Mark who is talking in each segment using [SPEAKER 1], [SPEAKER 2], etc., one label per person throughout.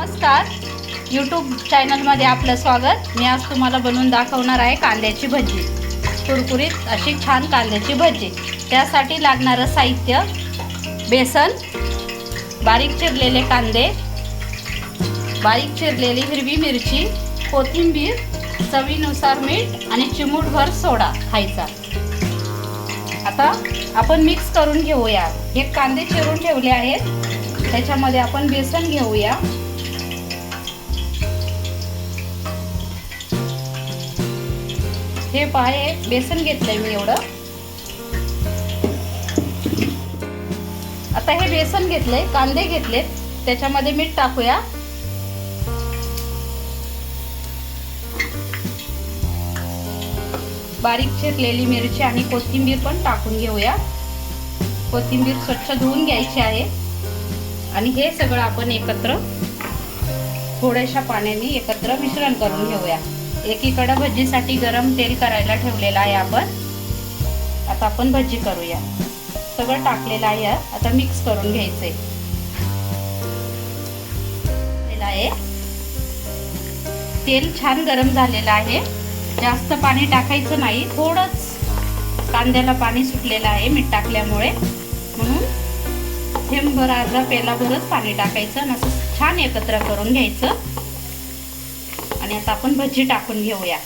[SPEAKER 1] नमस्कार. यूट्यूब चॅनलमध्ये आपलं स्वागत. मी आज तुम्हाला बनवून दाखवणार आहे कांद्याची भजी. कुरकुरीत अशी छान कांद्याची भजी. त्यासाठी लागणारं साहित्य बेसन बारीक चिरलेले कांदे बारीक चिरलेली हिरवी मिरची कोथिंबीर चवीनुसार मीठ आणि चिमूटभर सोडा खायचा. आता आपण मिक्स करून घेऊया. हे कांदे चिरून ठेवले आहेत. त्याच्यामध्ये आपण बेसन घेऊया. हे पाय बेसन घेतलंय मी एवढं. आता हे बेसन घेतलंय कांदे घेतलेत त्याच्यामध्ये मीठ टाकूया. बारीक चिरलेली मिरची आणि कोथिंबीर पण टाकून घेऊया. कोथिंबीर स्वच्छ धुवून घ्यायची आहे. आणि हे सगळं आपण एकत्र थोड्याशा पाण्याने एकत्र मिश्रण करून घेऊया. एकीकडं भजीसाठी गरम तेल करायला ठेवलेलं आहे आपण. आता आपण भजी करूया. सगळं टाकलेलं आहे. आता मिक्स करून घ्यायचंय आहे. तेल छान गरम झालेलं आहे. जास्त पाणी टाकायचं नाही. थोडंच कांद्याला पाणी सुटलेलं आहे मीठ टाकल्यामुळे. म्हणून थेंबभर अर्धा पेलाभरच पाणी टाकायचं आणि असं छान एकत्र करून घ्यायचं. आणि आता आपण भजी टाकून घेऊया.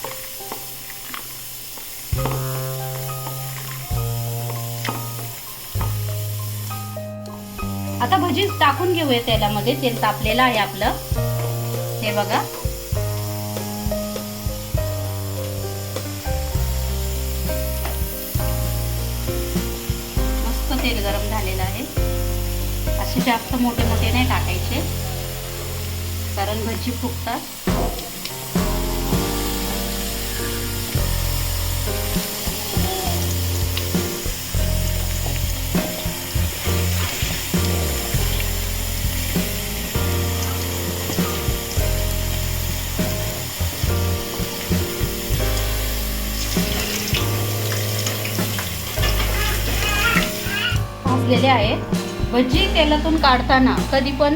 [SPEAKER 1] आता भजी टाकून घेऊया तेलामध्ये. तेल तापलेलं आहे आपलं. हे बघा. मस्त तेल गरम झालेलं आहे. असे जास्त मोठे मोठे नाही टाकायचे. कारण भजी फुगतात. भाजलेले आहेत भजी तेलातून काढताना कधी पण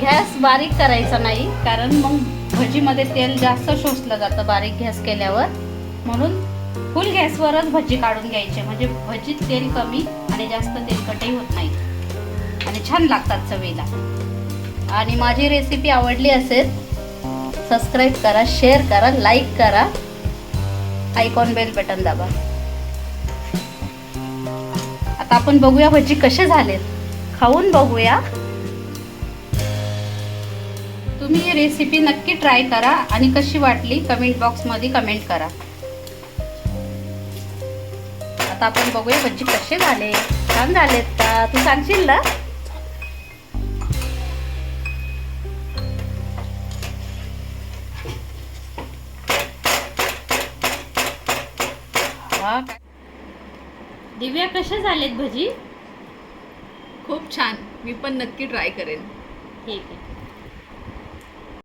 [SPEAKER 1] गॅस बारीक करायचा नाही कारण मग भजीमध्ये तेल जास्त शोषलं जातं बारीक गॅस केल्यावर. म्हणून फुल गॅसवरच भजी काढून घ्यायचे. म्हणजे भजीत तेल कमी आणि जास्त तेलकटही होत नाही. आणि छान लागतात चवीला. आणि माझी रेसिपी आवडली असेल सबस्क्राईब करा शेअर करा लाईक करा. आयकॉन बेल बटन दाबा. आता आपण बघूया भजी कसे झालेत. खाऊन बघूया. तुम्ही ही रेसिपी नक्की ट्राय करा आणि कशी वाटली कमेंट बॉक्समध्ये कमेंट करा. आता आपण बघूया भजी कसे झाले. छान झालेत का? तू सांगशील ना? हा दिव्या कशा झालेत भजी?
[SPEAKER 2] खूप छान. मी पण नक्की ट्राय करेन.
[SPEAKER 1] ठीक आहे.